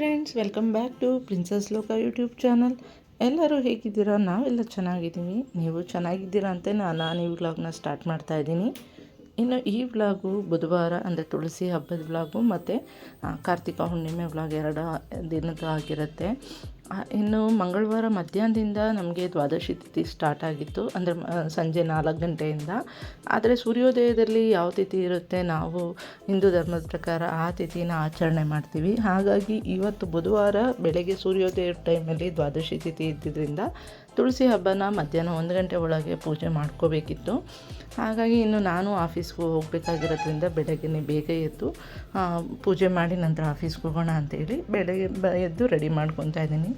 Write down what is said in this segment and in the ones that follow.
Friends welcome back to princess ಲೋಕ YouTube channel ಎಲ್ಲರೂ ಹೇಗಿದ್ದೀರಾ? ನಾವೆಲ್ಲ ಚೆನ್ನಾಗಿದ್ದೀವಿ. ನೀವು ಚೆನ್ನಾಗಿದ್ದೀರಾ ಅಂತ ನಾನು ಈ ವ್ಲಾಗ್ನ ಸ್ಟಾರ್ಟ್ ಮಾಡ್ತಾ ಇದ್ದೀನಿ. ಇನ್ನು ಈ ವ್ಲಾಗು ಬುಧವಾರ, ಅಂದರೆ ತುಳಸಿ ಹಬ್ಬದ ವ್ಲಾಗು ಮತ್ತು ಕಾರ್ತಿಕ ಹುಣ್ಣಿಮೆ ವ್ಲಾಗ್ ಎರಡು ದಿನದ ಆಗಿರುತ್ತೆ. ಇನ್ನು ಮಂಗಳವಾರ ಮಧ್ಯಾಹ್ನದಿಂದ ನಮಗೆ ದ್ವಾದಶಿ ತಿಥಿ ಸ್ಟಾರ್ಟ್ ಆಗಿತ್ತು. ಅಂದರೆ ಸಂಜೆ ನಾಲ್ಕು ಗಂಟೆಯಿಂದ. ಆದರೆ ಸೂರ್ಯೋದಯದಲ್ಲಿ ಯಾವ ತಿಥಿ ಇರುತ್ತೆ, ನಾವು ಹಿಂದೂ ಧರ್ಮದ ಪ್ರಕಾರ ಆ ತಿಥಿನ ಆಚರಣೆ ಮಾಡ್ತೀವಿ. ಹಾಗಾಗಿ ಇವತ್ತು ಬುಧವಾರ ಬೆಳಗ್ಗೆ ಸೂರ್ಯೋದಯ ಟೈಮಲ್ಲಿ ದ್ವಾದಶಿ ತಿಥಿ ಇದ್ದಿದ್ದರಿಂದ ತುಳಸಿ ಹಬ್ಬನ ಮಧ್ಯಾಹ್ನ ಒಂದು ಗಂಟೆ ಒಳಗೆ ಪೂಜೆ ಮಾಡ್ಕೋಬೇಕಿತ್ತು. ಹಾಗಾಗಿ ಇನ್ನು ನಾನು ಆಫೀಸ್ಗೆ ಹೋಗಬೇಕಾಗಿರೋದ್ರಿಂದ ಬೆಳಗ್ಗೆ ಬೇಗ ಎದ್ದು ಪೂಜೆ ಮಾಡಿ ನಂತರ ಆಫೀಸ್ಗೆ ಹೋಗೋಣ ಅಂತೇಳಿ ಬೆಳಗ್ಗೆ ಬ, ಎದ್ದು ರೆಡಿ ಮಾಡ್ಕೊತಾ ಇದ್ದೀನಿ.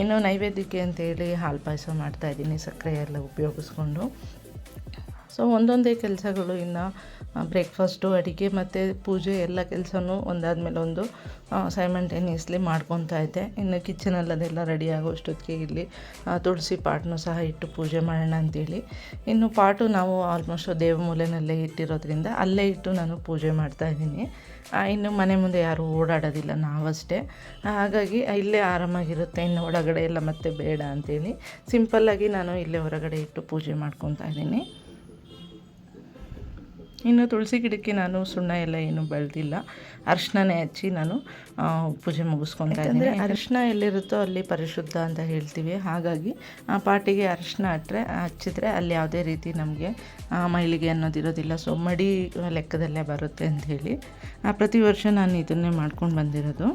ಇನ್ನು ನೈವೇದ್ಯಕ್ಕೆ ಅಂತೇಳಿ ಹಾಲು ಪಾಯಸ ಮಾಡ್ತಾಯಿದ್ದೀನಿ ಸಕ್ಕರೆ ಎಲ್ಲ ಉಪಯೋಗಿಸ್ಕೊಂಡು. ಸೊ ಒಂದೊಂದೇ ಕೆಲಸಗಳು ಇನ್ನು ಬ್ರೇಕ್ಫಾಸ್ಟು ಅಡುಗೆ ಮತ್ತು ಪೂಜೆ ಎಲ್ಲ ಕೆಲಸನೂ ಒಂದಾದ್ಮೇಲೆ ಒಂದು ಸೈಮಂಟೇನಿಯಸ್ಲಿ ಮಾಡ್ಕೊತಾ ಇದ್ದೆ. ಇನ್ನು ಕಿಚನಲ್ಲಿ ಅದೆಲ್ಲ ರೆಡಿ ಆಗೋಷ್ಟೊತ್ತಿಗೆ ಇಲ್ಲಿ ತುಳಸಿ ಪಾಟ್ನು ಸಹ ಇಟ್ಟು ಪೂಜೆ ಮಾಡೋಣ ಅಂತೇಳಿ. ಇನ್ನು ಪಾಟು ನಾವು ಆಲ್ಮೋಸ್ಟ್ ದೇವಮೂಲೆನಲ್ಲೇ ಇಟ್ಟಿರೋದ್ರಿಂದ ಅಲ್ಲೇ ಇಟ್ಟು ನಾನು ಪೂಜೆ ಮಾಡ್ತಾ ಆ, ಇನ್ನು ಮನೆ ಮುಂದೆ ಯಾರೂ ಓಡಾಡೋದಿಲ್ಲ ನಾವಷ್ಟೇ. ಹಾಗಾಗಿ ಇಲ್ಲೇ ಆರಾಮಾಗಿರುತ್ತೆ ಇನ್ನು ಒಳಗಡೆ ಎಲ್ಲ ಮತ್ತೆ ಬೇಡ ಅಂತೇಳಿ. ಸಿಂಪಲ್ಲಾಗಿ ನಾನು ಇಲ್ಲೇ ಹೊರಗಡೆ ಇಟ್ಟು ಪೂಜೆ ಮಾಡ್ಕೊತಾ ಇದ್ದೀನಿ. ಇನ್ನು ತುಳಸಿ ಗಿಡಕ್ಕೆ ನಾನು ಸುಣ್ಣ ಎಲ್ಲ ಏನು ಬೆಳೆದಿಲ್ಲ. ಅರ್ಶನೇ ಹಚ್ಚಿ ನಾನು ಪೂಜೆ ಮುಗಿಸ್ಕೊತಾ ಇದ್ದೀನಿ. ಅರಿಶಿನ ಎಲ್ಲಿರುತ್ತೋ ಅಲ್ಲಿ ಪರಿಶುದ್ಧ ಅಂತ ಹೇಳ್ತೀವಿ. ಹಾಗಾಗಿ ಆ ಪಾಟಿಗೆ ಅರಿಶಿನ ಹಟ್ರೆ ಹಚ್ಚಿದ್ರೆ ಅಲ್ಲಿ ಯಾವುದೇ ರೀತಿ ನಮಗೆ ಮೈಲಿಗೆ ಅನ್ನೋದಿರೋದಿಲ್ಲ. ಸೊ ಮಡಿ ಲೆಕ್ಕದಲ್ಲೇ ಬರುತ್ತೆ ಅಂತ ಹೇಳಿ ಆ, ಪ್ರತಿ ವರ್ಷ ನಾನು ಇದನ್ನೇ ಮಾಡ್ಕೊಂಡು ಬಂದಿರೋದು.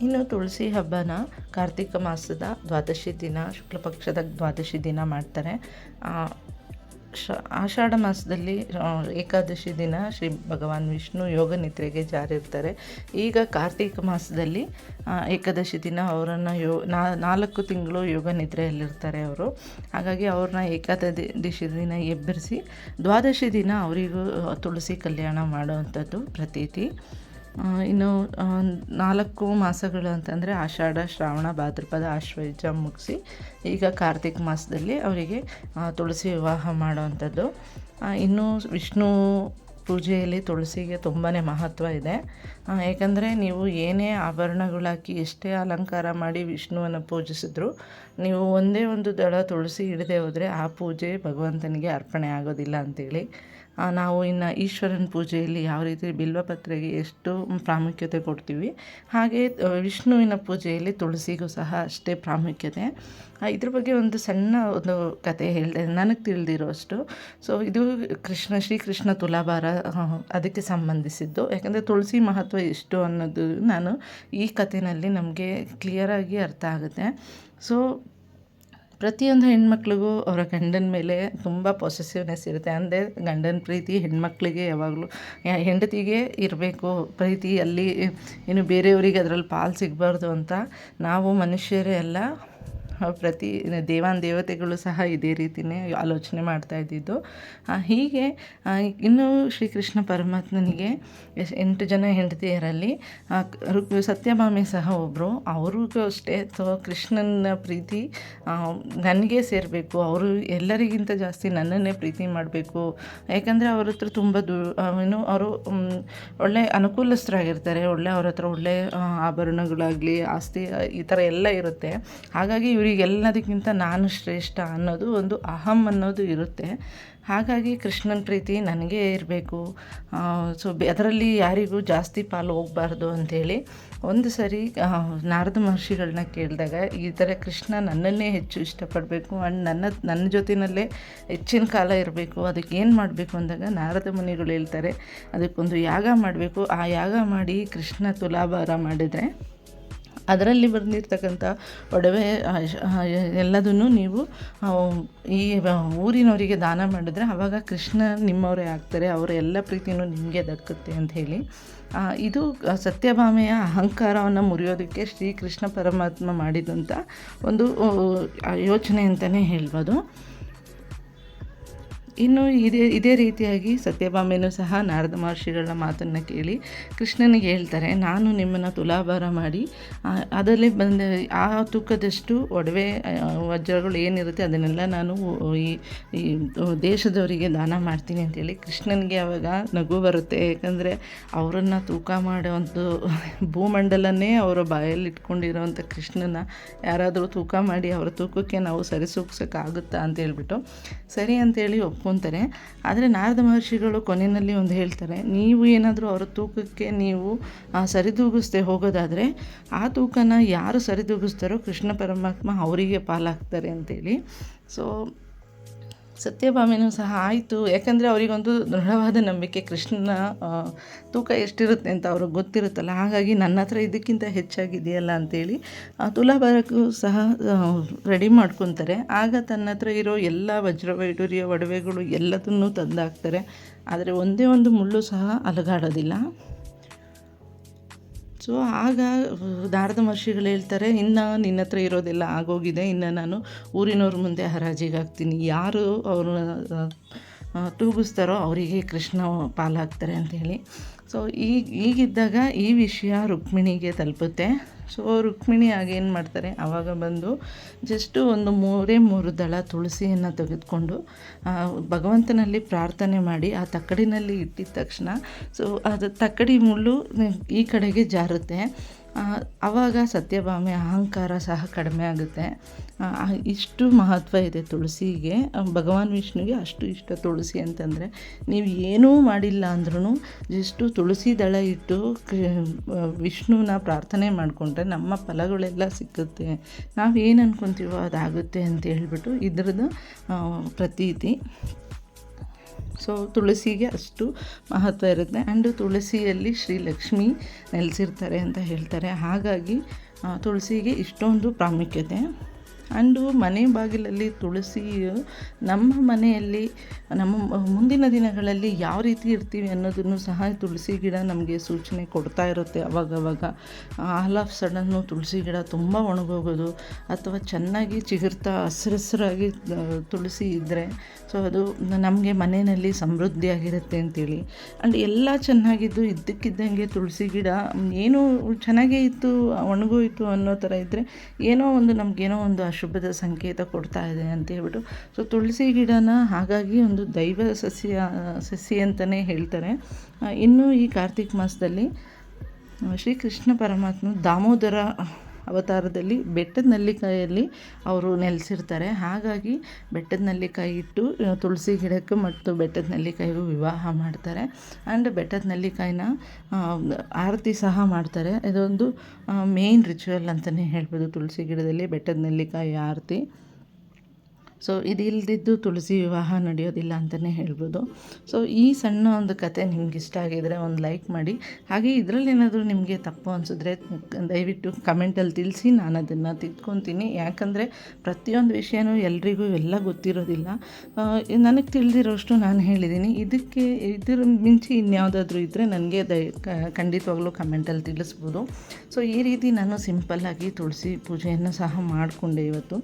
ಇನ್ನು ತುಳಸಿ ಹಬ್ಬನ ಕಾರ್ತಿಕ ಮಾಸದ ದ್ವಾದಶಿ ದಿನ ಶುಕ್ಲಪಕ್ಷದ ದ್ವಾದಶಿ ದಿನ ಮಾಡ್ತಾರೆ. ಶ ಆಷಾಢ ಮಾಸದಲ್ಲಿ ಏಕಾದಶಿ ದಿನ ಶ್ರೀ ಭಗವಾನ್ ವಿಷ್ಣು ಯೋಗ ನಿದ್ರೆಗೆ ಜಾರಿರ್ತಾರೆ. ಈಗ ಕಾರ್ತಿಕ ಮಾಸದಲ್ಲಿ ಏಕಾದಶಿ ದಿನ ಅವರನ್ನು ಯೋ ನಾಲ್ಕು ತಿಂಗಳು ಯೋಗ ನಿದ್ರೆಯಲ್ಲಿರ್ತಾರೆ ಅವರು. ಹಾಗಾಗಿ ಅವ್ರನ್ನ ಏಕಾದಶಿ ದಿನ ಎಬ್ಬರಿಸಿ, ದ್ವಾದಶಿ ದಿನ ಅವರಿಗೂ ತುಳಸಿ ಕಲ್ಯಾಣ ಮಾಡುವಂಥದ್ದು ಪ್ರತೀತಿ. ಇನ್ನು ನಾಲ್ಕು ಮಾಸಗಳು ಅಂತಂದರೆ ಆಷಾಢ ಶ್ರಾವಣ ಭಾದ್ರಪದ ಆಶ್ವಯುಜ ಮುಗಿಸಿ ಈಗ ಕಾರ್ತಿಕ್ ಮಾಸದಲ್ಲಿ ಅವರಿಗೆ ತುಳಸಿ ವಿವಾಹ ಮಾಡುವಂಥದ್ದು. ಇನ್ನು ವಿಷ್ಣು ಪೂಜೆಯಲ್ಲಿ ತುಳಸಿಗೆ ತುಂಬಾ ಮಹತ್ವ ಇದೆ. ಏಕೆಂದರೆ ನೀವು ಏನೇ ಆಭರಣಗಳಾಕಿ ಎಷ್ಟೇ ಅಲಂಕಾರ ಮಾಡಿ ವಿಷ್ಣುವನ್ನು ಪೂಜಿಸಿದ್ರು ನೀವು ಒಂದೇ ಒಂದು ದಳ ತುಳಸಿ ಹಿಡದೆ ಹೋದರೆ ಆ ಪೂಜೆ ಭಗವಂತನಿಗೆ ಅರ್ಪಣೆ ಆಗೋದಿಲ್ಲ ಅಂತೇಳಿ. ಆ, ನಾವು ಇನ್ನು ಈಶ್ವರನ ಪೂಜೆಯಲ್ಲಿ ಯಾವ ರೀತಿ ಬಿಲ್ವಪತ್ರೆಗೆ ಎಷ್ಟು ಪ್ರಾಮುಖ್ಯತೆ ಕೊಡ್ತೀವಿ, ಹಾಗೆ ವಿಷ್ಣುವಿನ ಪೂಜೆಯಲ್ಲಿ ತುಳಸಿಗೂ ಸಹ ಅಷ್ಟೇ ಪ್ರಾಮುಖ್ಯತೆ. ಇದ್ರ ಬಗ್ಗೆ ಒಂದು ಸಣ್ಣ ಒಂದು ಕತೆ ಹೇಳಿದೆ, ನನಗೆ ತಿಳಿದಿರೋ ಅಷ್ಟು. ಸೊ ಇದು ಕೃಷ್ಣ, ಶ್ರೀಕೃಷ್ಣ ತುಲಾಭಾರ ಅದಕ್ಕೆ ಸಂಬಂಧಿಸಿದ್ದು. ಯಾಕಂದರೆ ತುಳಸಿ ಮಹತ್ವ ಎಷ್ಟು ಅನ್ನೋದು ನಾನು ಈ ಕಥೆನಲ್ಲಿ ನಮಗೆ ಕ್ಲಿಯರಾಗಿ ಅರ್ಥ ಆಗುತ್ತೆ. ಸೊ ಪ್ರತಿಯೊಂದು ಹೆಣ್ಮಕ್ಳಿಗೂ ಅವರ ಗಂಡನ ಮೇಲೆ ತುಂಬ ಪೊಸೆಸಿವ್ನೆಸ್ ಇರುತ್ತೆ. ಅಂದರೆ ಗಂಡನ ಪ್ರೀತಿ ಹೆಣ್ಮಕ್ಳಿಗೆ ಯಾವಾಗಲೂ ಹೆಂಡತಿಗೆ ಇರಬೇಕು. ಪ್ರೀತಿ ಅಲ್ಲಿ ಏನು ಬೇರೆಯವರಿಗೆ ಅದರಲ್ಲಿ ಪಾಲು ಸಿಗಬಾರ್ದು ಅಂತ ನಾವು ಮನುಷ್ಯರೇ ಎಲ್ಲ ಪ್ರತಿ ದೇವಾನ್ ದೇವತೆಗಳು ಸಹ ಇದೇ ರೀತಿಯೇ ಆಲೋಚನೆ ಮಾಡ್ತಾ ಇದ್ದಿದ್ದು. ಹೀಗೆ ಇನ್ನೂ ಶ್ರೀಕೃಷ್ಣ ಪರಮಾತ್ಮನಿಗೆ ಎಂಟು ಜನ ಹೆಂಡತಿಯರಲ್ಲಿ ಸತ್ಯಭಾಮಿ ಸಹ ಒಬ್ಬರು ಅವ್ರಿಗೂ ಅಷ್ಟೇ, ಸೊ, ಕೃಷ್ಣನ ಪ್ರೀತಿ ನನಗೆ ಸೇರಬೇಕು. ಅವರು ಎಲ್ಲರಿಗಿಂತ ಜಾಸ್ತಿ ನನ್ನನ್ನೇ ಪ್ರೀತಿ ಮಾಡಬೇಕು. ಯಾಕಂದರೆ ಅವ್ರ ಹತ್ರ ತುಂಬ ದು ಏನು ಅವರು ಒಳ್ಳೆ ಅನುಕೂಲಸ್ಥರಾಗಿರ್ತಾರೆ. ಒಳ್ಳೆ ಅವ್ರ ಹತ್ರ ಒಳ್ಳೆ ಆಭರಣಗಳಾಗಲಿ, ಆಸ್ತಿ ಈ ಥರ ಎಲ್ಲ ಇರುತ್ತೆ. ಹಾಗಾಗಿ ಇವರಿಗೆಲ್ಲದಕ್ಕಿಂತ ನಾನು ಶ್ರೇಷ್ಠ ಅನ್ನೋದು ಒಂದು ಅಹಂ ಅನ್ನೋದು ಇರುತ್ತೆ. ಹಾಗಾಗಿ ಕೃಷ್ಣನ ಪ್ರೀತಿ ನನಗೆ ಇರಬೇಕು. ಸೊ ಅದರಲ್ಲಿ ಯಾರಿಗೂ ಜಾಸ್ತಿ ಪಾಲು ಹೋಗಬಾರ್ದು ಅಂಥೇಳಿ ಒಂದು ಸರಿ ನಾರದ ಮಹರ್ಷಿಗಳನ್ನ ಕೇಳಿದಾಗ ಈ ಥರ ಕೃಷ್ಣ ನನ್ನನ್ನೇ ಹೆಚ್ಚು ಇಷ್ಟಪಡಬೇಕು ಆ್ಯಂಡ್ ನನ್ನ ನನ್ನ ಜೊತೆಯಲ್ಲೇ ಹೆಚ್ಚಿನ ಕಾಲ ಇರಬೇಕು. ಅದಕ್ಕೆ ಏನು ಮಾಡಬೇಕು ಅಂದಾಗ ನಾರದ ಮುನಿಗಳು ಹೇಳ್ತಾರೆ, ಅದಕ್ಕೊಂದು ಯಾಗ ಮಾಡಬೇಕು. ಆ ಯಾಗ ಮಾಡಿ ಕೃಷ್ಣ ತುಲಾಭಾರ ಮಾಡಿದರೆ ಅದರಲ್ಲಿ ಬಂದಿರ್ತಕ್ಕಂಥ ಒಡವೆ ಎಲ್ಲದನ್ನು ನೀವು ಈ ಊರಿನವರಿಗೆ ದಾನ ಮಾಡಿದ್ರೆ ಆವಾಗ ಕೃಷ್ಣ ನಿಮ್ಮವರೇ ಆಗ್ತಾರೆ, ಅವರ ಎಲ್ಲ ಪ್ರೀತಿಯೂ ನಿಮಗೆ ದಕ್ಕುತ್ತೆ ಅಂತ ಹೇಳಿ. ಇದು ಸತ್ಯಭಾಮೆಯ ಅಹಂಕಾರವನ್ನು ಮುರಿಯೋದಕ್ಕೆ ಶ್ರೀಕೃಷ್ಣ ಪರಮಾತ್ಮ ಮಾಡಿದಂಥ ಒಂದು ಯೋಚನೆ ಅಂತಲೇ ಹೇಳ್ಬೋದು. ಇನ್ನು ಇದೇ ಇದೇ ರೀತಿಯಾಗಿ ಸತ್ಯಭಾಮೆಯೂ ಸಹ ನಾರದ ಮಹರ್ಷಿಗಳ ಮಾತನ್ನು ಕೇಳಿ ಕೃಷ್ಣನಿಗೆ ಹೇಳ್ತಾರೆ, ನಾನು ನಿಮ್ಮನ್ನು ತುಲಾಭಾರ ಮಾಡಿ ಅದರಲ್ಲಿ ಬಂದ ಆ ತೂಕದಷ್ಟು ಒಡವೆ ವಜ್ರಗಳು ಏನಿರುತ್ತೆ ಅದನ್ನೆಲ್ಲ ನಾನು ಈ ಈ ದೇಶದವರಿಗೆ ದಾನ ಮಾಡ್ತೀನಿ ಅಂತೇಳಿ ಕೃಷ್ಣನಿಗೆ ಅವಾಗ ನಗು ಬರುತ್ತೆ. ಯಾಕಂದರೆ ಅವರನ್ನು ತೂಕ ಮಾಡೋ ಒಂದು ಭೂಮಂಡಲನೇ ಅವರ ಬಾಯಲ್ಲಿ ಇಟ್ಕೊಂಡಿರೋವಂಥ ಕೃಷ್ಣನ ಯಾರಾದರೂ ತೂಕ ಮಾಡಿ ಅವರ ತೂಕಕ್ಕೆ ನಾವು ಸರಿಸೂಗ್ಸೋಕ್ಕಾಗುತ್ತಾ ಅಂತ ಹೇಳ್ಬಿಟ್ಟು, ಸರಿ ಅಂತೇಳಿ ಒಪ್ಕೊತಾರೆ ಆದರೆ ನಾರದ ಮಹರ್ಷಿಗಳು ಕೊನೆಯಲ್ಲಿ ಒಂದು ಹೇಳ್ತಾರೆ, ನೀವು ಏನಾದರೂ ಅವರ ತೂಕಕ್ಕೆ ನೀವು ಸರಿದೂಗಿಸದೆ ಹೋಗೋದಾದರೆ ಆ ತೂಕನ ಯಾರು ಸರಿದೂಗಿಸ್ತಾರೋ ಕೃಷ್ಣ ಪರಮಾತ್ಮ ಅವರಿಗೆ ಪಾಲಾಗ್ತಾರೆ ಅಂತೇಳಿ. ಸೊ ಸತ್ಯಭಾಮೆನೂ ಸಹ ಆಯಿತು. ಯಾಕಂದರೆ ಅವರಿಗೊಂದು ದೃಢವಾದ ನಂಬಿಕೆ ಕೃಷ್ಣನ ತೂಕ ಎಷ್ಟಿರುತ್ತೆ ಅಂತ ಅವ್ರಿಗೆ ಗೊತ್ತಿರುತ್ತಲ್ಲ. ಹಾಗಾಗಿ ನನ್ನ ಹತ್ರ ಇದಕ್ಕಿಂತ ಹೆಚ್ಚಾಗಿದೆಯಲ್ಲ ಅಂತೇಳಿ ಆ, ತುಲಾಭಾರಕ್ಕೂ ಸಹ ರೆಡಿ ಮಾಡ್ಕೊತಾರೆ. ಆಗ ತನ್ನ ಹತ್ರ ಇರೋ ಎಲ್ಲ ವಜ್ರ ವೈಡೂರ್ಯ ಒಡವೆಗಳು ಎಲ್ಲದನ್ನೂ ತಂದಾಕ್ತಾರೆ. ಆದರೆ ಒಂದೇ ಒಂದು ಮುಳ್ಳು ಸಹ ಅಲಗಾಡೋದಿಲ್ಲ. ಸೊ ಆಗ ನಾರದ ಮಹರ್ಷಿಗಳು ಹೇಳ್ತಾರೆ, ಇನ್ನು ನಿನ್ನ ಹತ್ರ ಇರೋದೆಲ್ಲ ಆಗೋಗಿದೆ, ಇನ್ನು ನಾನು ಊರಿನವ್ರ ಮುಂದೆ ಹರಾಜಿಗೆ ಹಾಕ್ತೀನಿ ಯಾರು ಅವರು ತೂಗಿಸ್ತಾರೋ ಅವರಿಗೆ ಕೃಷ್ಣ ಪಾಲಾಗ್ತಾರೆ ಅಂತೇಳಿ ಸೊ ಈಗ ಈಗಿದ್ದಾಗ ಈ ವಿಷಯ ರುಕ್ಮಿಣಿಗೆ ತಲುಪುತ್ತೆ. ಸೊ ರುಕ್ಮಿಣಿ ಆಗೇನು ಮಾಡ್ತಾರೆ? ಆವಾಗ ಬಂದು ಜಸ್ಟು ಒಂದು ಮೂರೇ ಮೂರು ದಳ ತುಳಸಿಯನ್ನು ತೆಗೆದುಕೊಂಡು ಭಗವಂತನಲ್ಲಿ ಪ್ರಾರ್ಥನೆ ಮಾಡಿ, ಆ ತಕ್ಕಡಿನಲ್ಲಿ ಇಟ್ಟಿದ ತಕ್ಷಣ ಸೊ ಅದು ತಕ್ಕಡಿ ಮುಳ್ಳು ಈ ಕಡೆಗೆ ಜಾರುತ್ತೆ. ಆವಾಗ ಸತ್ಯಭಾಮೆ ಅಹಂಕಾರ ಸಹ ಕಡಿಮೆ ಆಗುತ್ತೆ. ಇಷ್ಟು ಮಹತ್ವ ಇದೆ ತುಳಸಿಗೆ. ಭಗವಾನ್ ವಿಷ್ಣುಗೆ ಅಷ್ಟು ಇಷ್ಟ ತುಳಸಿ ಅಂತಂದರೆ ನೀವು ಏನೂ ಮಾಡಿಲ್ಲ ಅಂದ್ರೂ ಜಸ್ಟು ತುಳಸಿ ದಳ ಇಟ್ಟು ವಿಷ್ಣುವನ್ನ ಪ್ರಾರ್ಥನೆ ಮಾಡಿಕೊಂಡ್ರೆ ನಮ್ಮ ಫಲಗಳೆಲ್ಲ ಸಿಕ್ಕುತ್ತೆ. ನಾವು ಏನು ಅನ್ಕೊತೀವೋ ಅದಾಗುತ್ತೆ ಅಂತ ಹೇಳ್ಬಿಟ್ಟು ಇದ್ರದ್ದು ಪ್ರತೀತಿ. ಸೊ ತುಳಸಿಗೆ ಅಷ್ಟು ಮಹತ್ವ ಇರುತ್ತೆ. ಆ್ಯಂಡ್ ತುಳಸಿಯಲ್ಲಿ ಶ್ರೀಲಕ್ಷ್ಮಿ ನೆಲೆಸಿರ್ತಾರೆ ಅಂತ ಹೇಳ್ತಾರೆ. ಹಾಗಾಗಿ ತುಳಸಿಗೆ ಇಷ್ಟೊಂದು ಪ್ರಾಮುಖ್ಯತೆ. ಆ್ಯಂಡು ಮನೆ ಬಾಗಿಲಲ್ಲಿ ತುಳಸಿಯು ನಮ್ಮ ಮನೆಯಲ್ಲಿ, ನಮ್ಮ ಮುಂದಿನ ದಿನಗಳಲ್ಲಿ ಯಾವ ರೀತಿ ಇರ್ತೀವಿ ಅನ್ನೋದನ್ನು ಸಹ ತುಳಸಿ ಗಿಡ ನಮಗೆ ಸೂಚನೆ ಕೊಡ್ತಾ ಇರುತ್ತೆ ಅವಾಗವಾಗ. ಆಲ್ ಆಫ್ ಸಡನ್ನು ತುಳಸಿ ಗಿಡ ತುಂಬ ಒಣಗೋಗೋದು ಅಥವಾ ಚೆನ್ನಾಗಿ ಚಿಗುರ್ತಾ ಹಸಿರು ಹಸಿರಾಗಿ ತುಳಸಿ ಇದ್ದರೆ ಸೊ ಅದು ನಮಗೆ ಮನೆಯಲ್ಲಿ ಸಮೃದ್ಧಿಯಾಗಿರುತ್ತೆ ಅಂತೇಳಿ. ಆ್ಯಂಡ್ ಎಲ್ಲ ಚೆನ್ನಾಗಿದ್ದು ಇದ್ದಕ್ಕಿದ್ದಂಗೆ ತುಳಸಿ ಗಿಡ, ಏನೋ ಚೆನ್ನಾಗೇ ಇತ್ತು, ಒಣಗೋಯಿತು ಅನ್ನೋ ಥರ ಇದ್ದರೆ ಏನೋ ಒಂದು ನಮಗೇನೋ ಒಂದು ಅಶುಭದ ಸಂಕೇತ ಕೊಡ್ತಾ ಇದೆ ಅಂತ ಹೇಳ್ಬಿಟ್ಟು. ಸೊ ತುಳಸಿ ಗಿಡನ ಹಾಗಾಗಿ ಒಂದು ದೈವ ಸಸ್ಯ, ಸಸಿ ಅಂತಲೇ ಹೇಳ್ತಾರೆ. ಇನ್ನು ಈ ಕಾರ್ತಿಕ್ ಮಾಸದಲ್ಲಿ ಶ್ರೀಕೃಷ್ಣ ಪರಮಾತ್ಮ ದಾಮೋದರ ಅವತಾರದಲ್ಲಿ ಬೆಟ್ಟದ ನೆಲ್ಲಿಕಾಯಲ್ಲಿ ಅವರು ನೆಲೆಸಿರ್ತಾರೆ. ಹಾಗಾಗಿ ಬೆಟ್ಟದ ನೆಲ್ಲಿಕಾಯಿ ಇಟ್ಟು ತುಳಸಿ ಗಿಡಕ್ಕೆ ಮತ್ತು ಬೆಟ್ಟದ ನೆಲ್ಲಿಕಾಯಿಗೂ ವಿವಾಹ ಮಾಡ್ತಾರೆ. ಆ್ಯಂಡ್ ಬೆಟ್ಟದ ನೆಲ್ಲಿಕಾಯಿನ ಆರತಿ ಸಹ ಮಾಡ್ತಾರೆ. ಇದೊಂದು ಮೇನ್ ರಿಚುವಲ್ ಅಂತಲೇ ಹೇಳ್ಬೋದು ತುಳಸಿ ಗಿಡದಲ್ಲಿ ಬೆಟ್ಟದ ನೆಲ್ಲಿಕಾಯಿ ಆರತಿ. ಸೊ ಇದಿಲ್ದಿದ್ದು ತುಳಸಿ ವಿವಾಹ ನಡೆಯೋದಿಲ್ಲ ಅಂತಲೇ ಹೇಳ್ಬೋದು. ಸೊ ಈ ಸಣ್ಣ ಒಂದು ಕತೆ ನಿಮ್ಗೆ ಇಷ್ಟ ಆಗಿದರೆ ಒಂದು ಲೈಕ್ ಮಾಡಿ. ಹಾಗೆ ಇದರಲ್ಲಿ ಏನಾದರೂ ನಿಮಗೆ ತಪ್ಪು ಅನಿಸಿದ್ರೆ ದಯವಿಟ್ಟು ಕಮೆಂಟಲ್ಲಿ ತಿಳಿಸಿ, ನಾನು ಅದನ್ನು ತಿದ್ಕೊತೀನಿ. ಯಾಕಂದರೆ ಪ್ರತಿಯೊಂದು ವಿಷಯನೂ ಎಲ್ರಿಗೂ ಎಲ್ಲ ಗೊತ್ತಿರೋದಿಲ್ಲ. ನನಗೆ ತಿಳಿದಿರೋಷ್ಟು ನಾನು ಹೇಳಿದ್ದೀನಿ ಇದಕ್ಕೆ, ಇದರ ಮಿಂಚಿ ಇನ್ಯಾವುದಾದ್ರೂ ಇದ್ದರೆ ನನಗೆ ದಯ ಖಂಡಿತವಾಗ್ಲೂ ಕಮೆಂಟಲ್ಲಿ ತಿಳಿಸ್ಬೋದು. ಸೊ ಈ ರೀತಿ ನಾನು ಸಿಂಪಲ್ಲಾಗಿ ತುಳಸಿ ಪೂಜೆಯನ್ನು ಸಹ ಮಾಡಿಕೊಂಡೆ ಇವತ್ತು.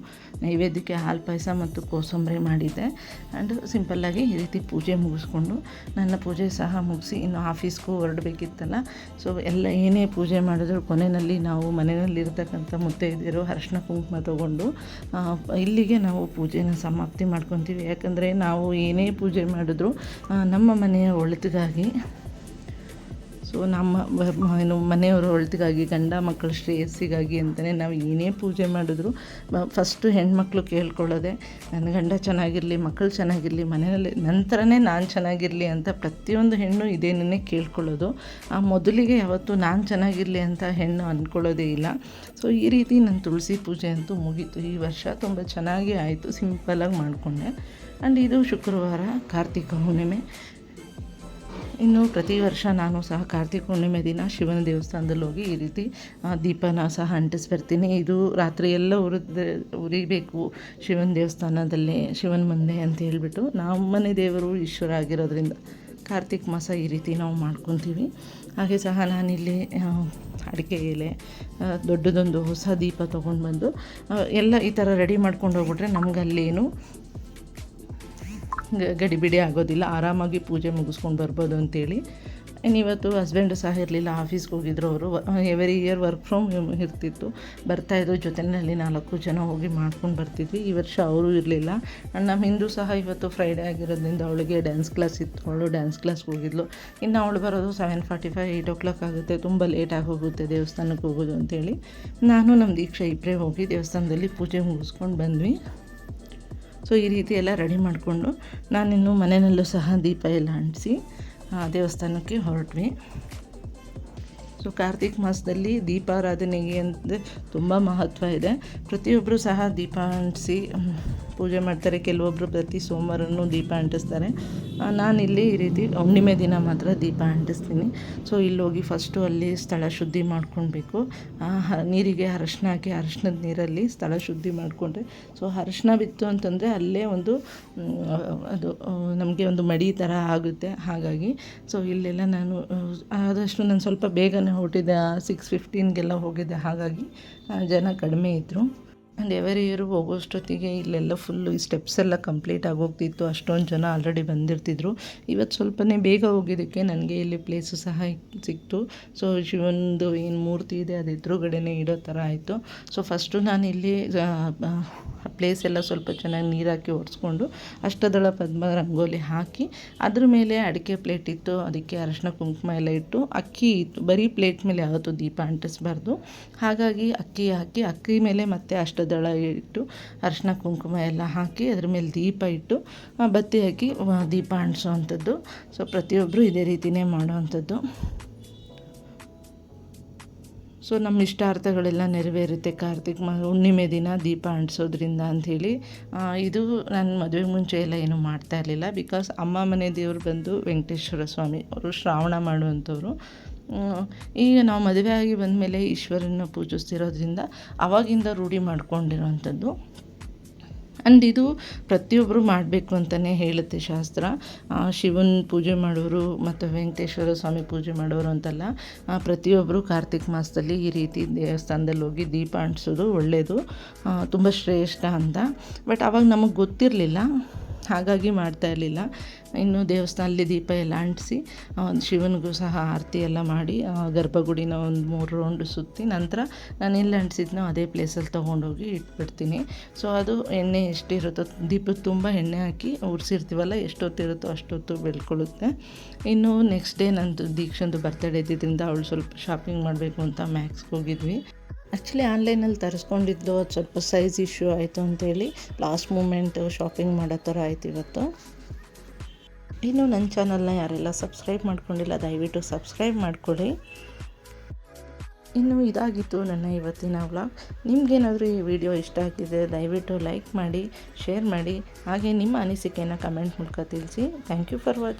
ನೈವೇದ್ಯಕ್ಕೆ ಹಾಲು ಪಾಯಸ ಮತ್ತು ಕೋಸಂಬರಿ ಮಾಡಿದ್ದೆ. ಆ್ಯಂಡ್ ಸಿಂಪಲ್ಲಾಗಿ ಈ ರೀತಿ ಪೂಜೆ ಮುಗಿಸ್ಕೊಂಡು ನನ್ನ ಪೂಜೆ ಸಹ ಮುಗಿಸಿ ಇನ್ನು ಆಫೀಸ್ಗೂ ಹೊರಡಬೇಕಿತ್ತಲ್ಲ. ಸೊ ಎಲ್ಲ ಏನೇ ಪೂಜೆ ಮಾಡಿದ್ರು ಕೊನೆಯಲ್ಲಿ ನಾವು ಮನೆಯಲ್ಲಿರ್ತಕ್ಕಂಥ ಮುತ್ತೈದೆಯರು ಅರಶಿನ ಕುಂಕುಮ ತಗೊಂಡು ಇಲ್ಲಿಗೆ ನಾವು ಪೂಜೆನ ಸಮಾಪ್ತಿ ಮಾಡ್ಕೊತೀವಿ. ಯಾಕಂದರೆ ನಾವು ಏನೇ ಪೂಜೆ ಮಾಡಿದ್ರು ನಮ್ಮ ಮನೆಯ ಒಳಿತಿಗಾಗಿ ಸೊ ನಮ್ಮ ಏನು ಮನೆಯವರ ಒಳಿತಿಗಾಗಿ, ಗಂಡ ಮಕ್ಕಳ ಶ್ರೇಯಸ್ಸಿಗಾಗಿ ಅಂತಲೇ ನಾವು ಏನೇ ಪೂಜೆ ಮಾಡಿದ್ರು ಫಸ್ಟು ಹೆಣ್ಮಕ್ಳು ಕೇಳ್ಕೊಳ್ಳೋದೆ, ನನ್ನ ಗಂಡ ಚೆನ್ನಾಗಿರಲಿ, ಮಕ್ಕಳು ಚೆನ್ನಾಗಿರಲಿ, ಮನೆಯಲ್ಲಿ ನಂತರನೇ ನಾನು ಚೆನ್ನಾಗಿರಲಿ ಅಂತ ಪ್ರತಿಯೊಂದು ಹೆಣ್ಣು ಇದೇನೇ ಕೇಳ್ಕೊಳ್ಳೋದು. ಆ ಮೊದಲಿಗೆ ಯಾವತ್ತೂ ನಾನು ಚೆನ್ನಾಗಿರಲಿ ಅಂತ ಹೆಣ್ಣು ಅಂದ್ಕೊಳ್ಳೋದೇ ಇಲ್ಲ. ಸೊ ಈ ರೀತಿ ನನ್ನ ತುಳಸಿ ಪೂಜೆ ಅಂತೂ ಮುಗೀತು. ಈ ವರ್ಷ ತುಂಬ ಚೆನ್ನಾಗಿ ಆಯಿತು ಸಿಂಪಲಾಗಿ ಮಾಡಿಕೊಂಡೆ. ಆ್ಯಂಡ್ ಇದು ಶುಕ್ರವಾರ ಕಾರ್ತಿಕ ಹುಣ್ಣಿಮೆ. ಇನ್ನು ಪ್ರತಿ ವರ್ಷ ನಾನು ಸಹ ಕಾರ್ತಿಕ ಹುಣ್ಣಿಮೆ ದಿನ ಶಿವನ ದೇವಸ್ಥಾನದಲ್ಲಿ ಹೋಗಿ ಈ ರೀತಿ ದೀಪನ ಸಹ ಅಂಟಿಸಿ ಬರ್ತೀನಿ ಇದು ರಾತ್ರಿ ಎಲ್ಲ ಉರಿದ, ಉರಿಬೇಕು ಶಿವನ ದೇವಸ್ಥಾನದಲ್ಲೇ, ಶಿವನ ಮುಂದೆ ಅಂತ ಹೇಳಿಬಿಟ್ಟು ನಮ್ಮನೆ ದೇವರು ಈಶ್ವರ ಆಗಿರೋದ್ರಿಂದ ಕಾರ್ತಿಕ್ ಮಾಸ ಈ ರೀತಿ ನಾವು ಮಾಡ್ಕೊತೀವಿ. ಹಾಗೆ ಸಹ ನಾನಿಲ್ಲಿ ಅಡಿಕೆ ಎಲೆ ದೊಡ್ಡದೊಂದು ಹೊಸ ದೀಪ ತೊಗೊಂಡು ಬಂದು ಎಲ್ಲ ಈ ಥರ ರೆಡಿ ಮಾಡ್ಕೊಂಡು ಹೋಗ್ಬಿಟ್ರೆ ನಮಗಲ್ಲೇನು ಗಡಿಬಿಡಿ ಆಗೋದಿಲ್ಲ, ಆರಾಮಾಗಿ ಪೂಜೆ ಮುಗಿಸ್ಕೊಂಡು ಬರ್ಬೋದು ಅಂತೇಳಿ. ಇವತ್ತು ಹಸ್ಬೆಂಡು ಸಹ ಇರಲಿಲ್ಲ ಆಫೀಸ್ಗೆ ಹೋಗಿದ್ರು ಅವರು. ಎವರಿ ಇಯರ್ ವರ್ಕ್ ಫ್ರಮ್ ಇರ್ತಿತ್ತು. ಬರ್ತಾಯಿದ್ರು ಜೊತೆಯಲ್ಲಿ ನಾಲ್ಕು ಜನ ಹೋಗಿ ಮಾಡ್ಕೊಂಡು ಬರ್ತಿದ್ವಿ. ಈ ವರ್ಷ ಅವರು ಇರಲಿಲ್ಲ. ನಮ್ಮ ಹಿಂದೂ ಸಹ ಇವತ್ತು ಫ್ರೈಡೇ ಆಗಿರೋದ್ರಿಂದ ಅವಳಿಗೆ ಡ್ಯಾನ್ಸ್ ಕ್ಲಾಸ್ ಇತ್ತು. ಅವಳು ಡ್ಯಾನ್ಸ್ ಕ್ಲಾಸ್ಗೆ ಹೋಗಿದ್ಲು. ಇನ್ನು ಅವಳು ಬರೋದು seven forty five eight o'clock ಆಗುತ್ತೆ. ತುಂಬ ಲೇಟಾಗಿ ಹೋಗುತ್ತೆ ದೇವಸ್ಥಾನಕ್ಕೆ ಹೋಗೋದು ಅಂತೇಳಿ. ನಾನು ನಮ್ಮ ದೀಕ್ಷಾ ಇಬ್ಬರೇ ಹೋಗಿ ದೇವಸ್ಥಾನದಲ್ಲಿ ಪೂಜೆ ಮುಗಿಸ್ಕೊಂಡು ಬಂದ್ವಿ. ಸೊ, ಈ ರೀತಿ ಎಲ್ಲ ರೆಡಿ ಮಾಡಿಕೊಂಡು ನಾನಿನ್ನು ಮನೆಯಲ್ಲೂ ಸಹ ದೀಪ ಎಲ್ಲ ಅಂಟಿಸಿ ದೇವಸ್ಥಾನಕ್ಕೆ ಹೊರಟ್ವಿ. ಸೊ, ಕಾರ್ತಿಕ್ ಮಾಸದಲ್ಲಿ ದೀಪಾರಾಧನೆಗೆ ಅಂತ ತುಂಬ ಮಹತ್ವ ಇದೆ. ಪ್ರತಿಯೊಬ್ಬರು ಸಹ ದೀಪ ಅಂಟಿಸಿ ಪೂಜೆ ಮಾಡ್ತಾರೆ. ಕೆಲವೊಬ್ಬರು ಪ್ರತಿ ಸೋಮವಾರನೂ ದೀಪ ಅಂಟಿಸ್ತಾರೆ. ನಾನು ಇಲ್ಲಿ ಈ ರೀತಿ ಹುಣ್ಣಿಮೆ ದಿನ ಮಾತ್ರ ದೀಪ ಅಂಟಿಸ್ತೀನಿ. ಸೊ ಇಲ್ಲಿ ಹೋಗಿ ಫಸ್ಟು ಅಲ್ಲಿ ಸ್ಥಳ ಶುದ್ಧಿ ಮಾಡ್ಕೊಳ್ಬೇಕು ನೀರಿಗೆ ಅರಶಿನ ಹಾಕಿ ಅರಶಿನದ ನೀರಲ್ಲಿ ಸ್ಥಳ ಶುದ್ಧಿ ಮಾಡಿಕೊಂಡ್ರೆ. ಸೊ, ಅರಶಿನ ಬಿತ್ತು ಅಂತಂದರೆ ಅಲ್ಲೇ ಒಂದು ಅದು ನಮಗೆ ಒಂದು ಮಡಿ ಥರ ಆಗುತ್ತೆ. ಹಾಗಾಗಿ, ಸೊ, ಇಲ್ಲೆಲ್ಲ ನಾನು ಆದಷ್ಟು ನಾನು ಸ್ವಲ್ಪ ಬೇಗನೆ ಹೊರಟಿದ್ದೆ. ಸಿಕ್ಸ್ ಫಿಫ್ಟೀನ್ಗೆಲ್ಲ ಹೋಗಿದ್ದೆ. ಹಾಗಾಗಿ ಜನ ಕಡಿಮೆ ಇದ್ದರು ಎವರ್ ಇಯರ್ ಹೋಗೋಷ್ಟೊತ್ತಿಗೆ ಇಲ್ಲೆಲ್ಲ ಫುಲ್ಲು ಈ ಸ್ಟೆಪ್ಸ್ ಎಲ್ಲ ಕಂಪ್ಲೀಟ್ ಆಗೋಗ್ತಿತ್ತು ಅಷ್ಟೊಂದು ಜನ ಆಲ್ರೆಡಿ ಬಂದಿರ್ತಿದ್ರು. ಇವತ್ತು ಸ್ವಲ್ಪನೇ ಬೇಗ ಹೋಗಿದ್ದಕ್ಕೆ ನನಗೆ ಇಲ್ಲಿ ಪ್ಲೇಸು ಸಹ ಸಿಕ್ತು. ಸೊ ಶಿವಂದು ಏನು ಮೂರ್ತಿ ಇದೆ ಅದು ಎದುರುಗಡೆನೇ ಇಡೋ ಥರ ಆಯಿತು. ಸೊ ಫಸ್ಟು ನಾನು ಇಲ್ಲಿ ಪ್ಲೇಸ್ ಎಲ್ಲ ಸ್ವಲ್ಪ ಚೆನ್ನಾಗಿ ನೀರು ಹಾಕಿ ಒರೆಸ್ಕೊಂಡು ಅಷ್ಟದಳ ಪದ್ಮ ರಂಗೋಲಿ ಹಾಕಿ ಅದ್ರ ಮೇಲೆ ಅಡಿಕೆ ಪ್ಲೇಟ್ ಇತ್ತು, ಅದಕ್ಕೆ ಅರಶಿನ ಕುಂಕುಮ ಎಲ್ಲ ಇಟ್ಟು ಅಕ್ಕಿ ಇತ್ತು. ಬರೀ ಪ್ಲೇಟ್ ಮೇಲೆ ಯಾವತ್ತೂ ದೀಪ ಅಂಟಿಸ್ಬಾರ್ದು. ಹಾಗಾಗಿ ಅಕ್ಕಿ ಹಾಕಿ ಅಕ್ಕಿ ಮೇಲೆ ಮತ್ತೆ ಅಷ್ಟದಳ ಇಟ್ಟು ಅರಶಿನ ಕುಂಕುಮ ಎಲ್ಲ ಹಾಕಿ ಅದ್ರ ಮೇಲೆ ದೀಪ ಇಟ್ಟು ಬತ್ತಿ ಹಾಕಿ ದೀಪ ಅಂಟಿಸೋ ಅಂಥದ್ದು ಸೊ ಪ್ರತಿಯೊಬ್ಬರು ಇದೇ ರೀತಿಯೇ ಮಾಡೋವಂಥದ್ದು. ಸೊ ನಮ್ಮ ಇಷ್ಟಾರ್ಥಗಳೆಲ್ಲ ನೆರವೇರುತ್ತೆ. ಕಾರ್ತಿಕ್ ಮ, ಹುಣ್ಣಿಮೆ ದಿನ ದೀಪ ಅಂಟಿಸೋದ್ರಿಂದ ಅಂಥೇಳಿ ಇದು ನಾನು ಮದುವೆ ಮುಂಚೆ ಎಲ್ಲ ಏನು ಮಾಡ್ತಾ ಇರಲಿಲ್ಲ. ಬಿಕಾಸ್ ಅಮ್ಮ ಮನೆ ದೇವರು ಬಂದು ವೆಂಕಟೇಶ್ವರ ಸ್ವಾಮಿ, ಅವರು ಶ್ರಾವಣ ಮಾಡುವಂಥವ್ರು. ಈಗ ನಾವು ಮದುವೆ ಆಗಿ ಬಂದಮೇಲೆ ಈಶ್ವರನ ಪೂಜಿಸ್ತಿರೋದ್ರಿಂದ ಅವಾಗಿಂದ ರೂಢಿ ಮಾಡ್ಕೊಂಡಿರೋವಂಥದ್ದು. ಆ್ಯಂಡ್ ಇದು ಪ್ರತಿಯೊಬ್ಬರು ಮಾಡಬೇಕು ಅಂತಲೇ ಹೇಳುತ್ತೆ ಶಾಸ್ತ್ರ. ಶಿವನ ಪೂಜೆ ಮಾಡೋರು ಮತ್ತು ವೆಂಕಟೇಶ್ವರ ಸ್ವಾಮಿ ಪೂಜೆ ಮಾಡೋರು ಅಂತಲ್ಲ ಪ್ರತಿಯೊಬ್ಬರು ಕಾರ್ತಿಕ್ ಮಾಸದಲ್ಲಿ ಈ ರೀತಿ ದೇವಸ್ಥಾನದಲ್ಲಿ ಹೋಗಿ ದೀಪ ಅಂಟಿಸೋದು ಒಳ್ಳೆಯದು ತುಂಬ ಶ್ರೇಷ್ಠ ಅಂತ. ಬಟ್ ಅವಾಗ ನಮಗೆ ಗೊತ್ತಿರಲಿಲ್ಲ. ಹಾಗಾಗಿ ಮಾಡ್ತಾ ಇರಲಿಲ್ಲ. ಇನ್ನು ದೇವಸ್ಥಾನದಲ್ಲಿ ದೀಪ ಎಲ್ಲ ಅಂಟಿಸಿ ಶಿವನಿಗೂ ಸಹ ಆರತಿ ಎಲ್ಲ ಮಾಡಿ ಗರ್ಭಗುಡಿನ ಒಂದು ಮೂರು ರೌಂಡ್ ಸುತ್ತಿ ನಂತರ ನಾನು ಎಲ್ಲಿ ಅಂಟಿಸಿದ್ನೋ ಅದೇ ಪ್ಲೇಸಲ್ಲಿ ತೊಗೊಂಡೋಗಿ ಇಟ್ಬಿಡ್ತೀನಿ. ಸೊ ಅದು ಎಣ್ಣೆ ಎಷ್ಟಿರುತ್ತೋ, ದೀಪದ ತುಂಬ ಎಣ್ಣೆ ಹಾಕಿ ಉರಿಸಿರ್ತೀವಲ್ಲ, ಎಷ್ಟೊತ್ತಿರುತ್ತೋ ಅಷ್ಟೊತ್ತು ಬೆಳ್ಕೊಳ್ಳುತ್ತೆ. ಇನ್ನು ನೆಕ್ಸ್ಟ್ ಡೇ ನಂದು ದೀಕ್ಷಂದು ಬರ್ತಡೇ ಇದ್ದಿದ್ದರಿಂದ ಅವಳು ಸ್ವಲ್ಪ ಶಾಪಿಂಗ್ ಮಾಡಬೇಕು ಅಂತ ಮ್ಯಾಕ್ಸ್ಗೆ ಹೋಗಿದ್ವಿ. ಆ್ಯಕ್ಚುಲಿ ಆನ್ಲೈನಲ್ಲಿ ತರಿಸ್ಕೊಂಡಿದ್ದು ಅದು ಸ್ವಲ್ಪ ಸೈಜ್ ಇಶ್ಯೂ ಆಯಿತು ಅಂತೇಳಿ. ಲಾಸ್ಟ್ ಮೂಮೆಂಟು ಶಾಪಿಂಗ್ ಮಾಡೋ ಥರ ಆಯ್ತು ಇವತ್ತು. ಇನ್ನೂ ನನ್ನ ಚಾನಲ್ನ ಯಾರೆಲ್ಲ ಸಬ್ಸ್ಕ್ರೈಬ್ ಮಾಡ್ಕೊಂಡಿಲ್ಲ, ದಯವಿಟ್ಟು ಸಬ್ಸ್ಕ್ರೈಬ್ ಮಾಡಿಕೊಳ್ಳಿ ಇನ್ನು ಇದಾಗಿತ್ತು ನನ್ನ ಇವತ್ತಿನ ವ್ಲಾಗ್ ನಿಮಗೇನಾದರೂ ಈ ವಿಡಿಯೋ ಇಷ್ಟ ಆಗಿದೆ ದಯವಿಟ್ಟು ಲೈಕ್ ಮಾಡಿ ಶೇರ್ ಮಾಡಿ. ಹಾಗೆ ನಿಮ್ಮ ಅನಿಸಿಕೆಯನ್ನು ಕಮೆಂಟ್ ಮೂಲಕ ತಿಳಿಸಿ. Thank you for watching